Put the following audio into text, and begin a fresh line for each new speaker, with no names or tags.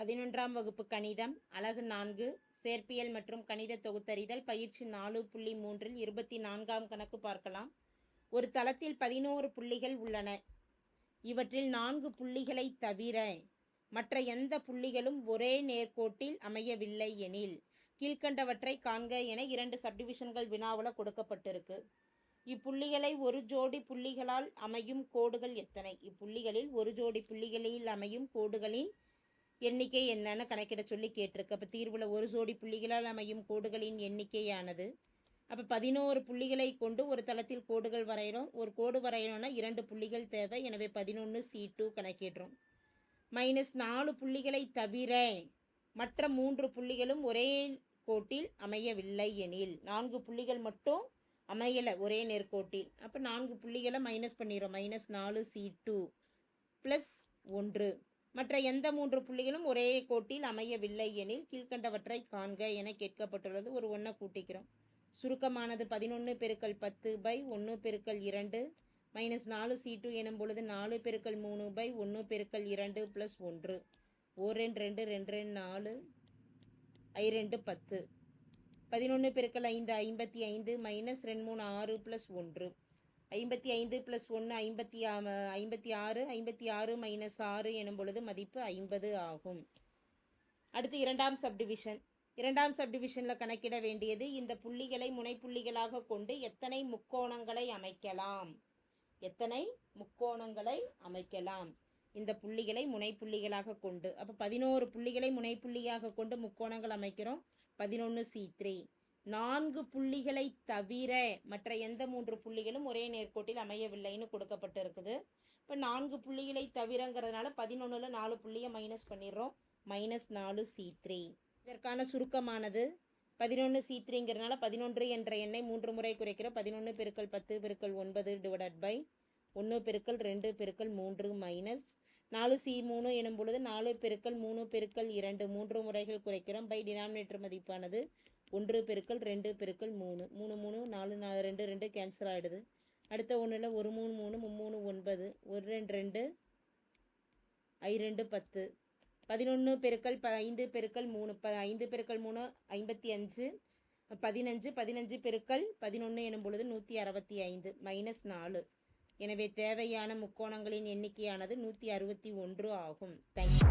பதினொன்றாம் வகுப்பு கணிதம் அலகு நான்கு சேர்ப்பியல் மற்றும் கணித தொகுத்தறிதல் பயிற்சி நாலு புள்ளி மூன்றில் இருபத்தி நான்காம் கணக்கு பார்க்கலாம். ஒரு தளத்தில் பதினோரு புள்ளிகள் உள்ளன. இவற்றில் நான்கு புள்ளிகளை தவிர மற்ற எந்த புள்ளிகளும் ஒரே நேர்கோட்டில் அமையவில்லை எனில் கீழ்க்கண்டவற்றை காண்க என இரண்டு சப்டிவிஷன்கள் வினாவில் கொடுக்கப்பட்டிருக்கு. இப்புள்ளிகளை ஒரு ஜோடி புள்ளிகளால் அமையும் கோடுகள் எத்தனை? இப்புள்ளிகளில் ஒரு ஜோடி புள்ளிகளில் அமையும் கோடுகளின் எண்ணிக்கை என்னன்னு கணக்கிட சொல்லி கேட்டிருக்கு. அப்போ தீர்வில் ஒரு ஜோடி புள்ளிகளால் அமையும் கோடுகளின் எண்ணிக்கையானது. அப்போ பதினோரு புள்ளிகளை கொண்டு ஒரு தளத்தில் கோடுகள் வரைகிறோம் ஒரு கோடு வரையணும்னா இரண்டு புள்ளிகள் தேவை. எனவே பதினொன்று சி டூ கணக்கிடுறோம். மைனஸ் நாலு புள்ளிகளை தவிர மற்ற மூன்று புள்ளிகளும் ஒரே கோட்டில் அமையவில்லை எனில் நான்கு புள்ளிகள் மட்டும் அமையலை ஒரே நேர்கோட்டில். அப்போ நான்கு புள்ளிகளை மைனஸ் பண்ணிடுறோம். மைனஸ் நாலு சி டூ ப்ளஸ் ஒன்று. மற்ற எந்த மூன்று புள்ளிகளும் ஒரே கோட்டில் அமையவில்லை எனில் கீழ்கண்டவற்றை காண்க என கேட்கப்பட்டுள்ளது. ஒரு ஒன்றை கூட்டிக்கிறோம். சுருக்கமானது பதினொன்று பெருக்கல் பத்து பை ஒன்று பெருக்கல் இரண்டு மைனஸ் நாலு சி டூ எனும் பொழுது நாலு பெருக்கல் மூணு பை ஒன்று பெருக்கல் இரண்டு ப்ளஸ் ஒன்று. ஓ ரெண்டு ரெண்டு ரெண்டு ரெண்டு நாலு ஐ ரெண்டு பத்து. பதினொன்று பெருக்கல் ஐந்து ஐம்பத்தி ஐந்து மைனஸ் ரெண்டு மூணு ஆறு ப்ளஸ் ஒன்று. ஐம்பத்தி ஐந்து ப்ளஸ் ஒன்று ஐம்பத்தி ஆ- ஐம்பத்தி ஆறு ஐம்பத்தி ஆறு மைனஸ் ஆறு எனும் பொழுது மதிப்பு ஐம்பது ஆகும். அடுத்து இரண்டாம் சப்டிவிஷன் இரண்டாம் சப்டிவிஷனில் கணக்கிட வேண்டியது இந்த புள்ளிகளை முனைப்புள்ளிகளாக கொண்டு எத்தனை முக்கோணங்களை அமைக்கலாம்? எத்தனை முக்கோணங்களை அமைக்கலாம்? இந்த புள்ளிகளை முனைப்புள்ளிகளாக கொண்டு. அப்போ பதினோரு புள்ளிகளை முனைப்புள்ளியாக கொண்டு முக்கோணங்கள் அமைக்கிறோம். பதினொன்று சி த்ரீ நான்கு புள்ளிகளை தவிர மற்ற எந்த மூன்று புள்ளிகளும் ஒரே நேர்கோட்டில் அமையவில்லைன்னு கொடுக்கப்பட்டு இருக்குது இப்போ நான்கு புள்ளிகளை தவிரங்கிறதுனால பதினொன்றில் நாலு புள்ளியை மைனஸ் பண்ணிடுறோம். மைனஸ் நாலு சி த்ரீ இதற்கான சுருக்கமானது பதினொன்று சி த்ரீங்கிறதுனால பதினொன்று என்ற எண்ணை மூன்று முறை குறைக்கிறோம். பதினொன்று பெருக்கல் பத்து பெருக்கல் ஒன்பது டிவைடட் பை ஒன்று பெருக்கல் ரெண்டு பெருக்கல் மூன்று மைனஸ் நாலு சி மூணு எனும் பொழுது நாலு பெருக்கல் மூணு பெருக்கல் இரண்டு மூன்று முறைகள் குறைக்கிறோம். பை டினாமினேட்டர் மதிப்பானது ஒன்று பெருக்கல் ரெண்டு பெருக்கல் மூணு. மூணு மூணு நாலு நாலு ரெண்டு ரெண்டு கேன்சல் ஆகிடுது அடுத்த ஒன்றில் ஒரு மூணு மூணு மும்மூணு ஒன்பது ஒரு ரெண்டு ரெண்டு ஐ ரெண்டு பத்து. பதினொன்று பெருக்கல் ப ஐந்து பெருக்கல் மூணு ப ஐந்து பெருக்கல் மூணு ஐம்பத்தி அஞ்சு பதினஞ்சு பதினஞ்சு பெருக்கல் பதினொன்று எனும் பொழுது நூற்றி அறுபத்தி ஐந்து மைனஸ் நாலு. எனவே தேவையான முக்கோணங்களின் எண்ணிக்கையானது நூற்றி அறுபத்தி ஒன்று ஆகும். தேங்க்யூ